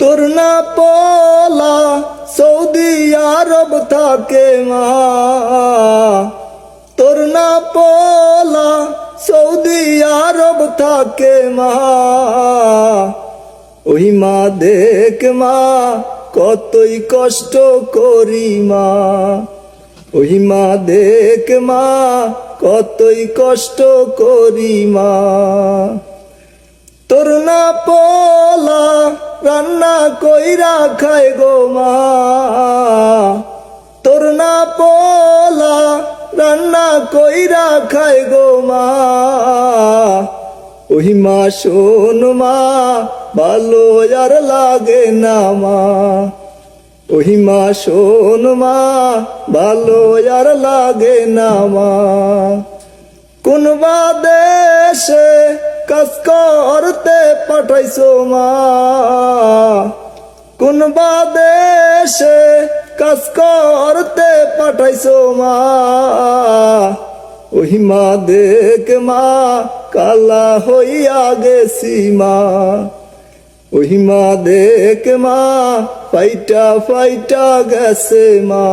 তোর না পলা সৌদি আরব থাকে মা। তোর না পলা সৌদি আরব থাকে মা। ওই মা দেখ মা, কতই কষ্ট করি মা। ওই মা দেখ মা, কতই কষ্ট করি মা। তোর না পোলা রান্না কইরা খায় গো মা। তোর না পোলা রান্না কইরা খায় গো মা। ওই মা শোন মা, ভালো আর লাগে না মা। ওই মা শোন মা, ভালো আর লাগে না মা। কোন বা দেশে কাজ করতে পাঠাইছো মা, কোন বা দেশে কাজ করতে পাঠাইছো মা? ওই মা, দেখ মা, কালা হইয়া গেছি মা। ওই মা, দেখ মা, ফাইটা ফাইটা গেছে মা।